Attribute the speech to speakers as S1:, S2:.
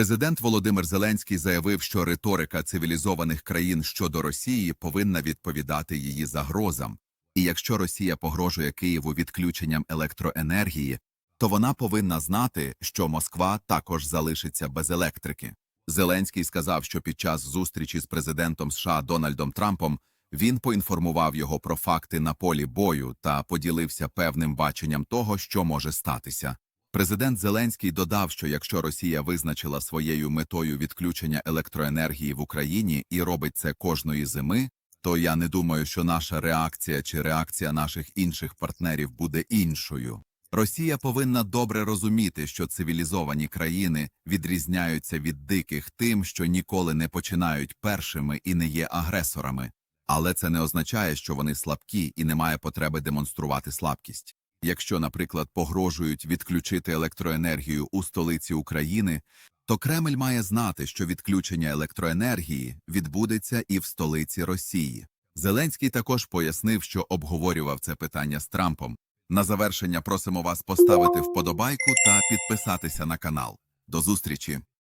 S1: Президент Володимир Зеленський заявив, що риторика цивілізованих країн щодо Росії повинна відповідати її загрозам. І якщо Росія погрожує Києву відключенням електроенергії, то вона повинна знати, що Москва також залишиться без електрики. Зеленський сказав, що під час зустрічі з президентом США Дональдом Трампом він поінформував його про факти на полі бою та поділився певним баченням того, що може статися. Президент Зеленський додав, що якщо Росія визначила своєю метою відключення електроенергії в Україні і робить це кожної зими, то я не думаю, що наша реакція чи реакція наших інших партнерів буде іншою. Росія повинна добре розуміти, що цивілізовані країни відрізняються від диких тим, що ніколи не починають першими і не є агресорами. Але це не означає, що вони слабкі і немає потреби демонструвати слабкість. Якщо, наприклад, погрожують відключити електроенергію у столиці України, то Кремль має знати, що відключення електроенергії відбудеться і в столиці Росії. Зеленський також пояснив, що обговорював це питання з Трампом. На завершення просимо вас поставити вподобайку та підписатися на канал. До зустрічі!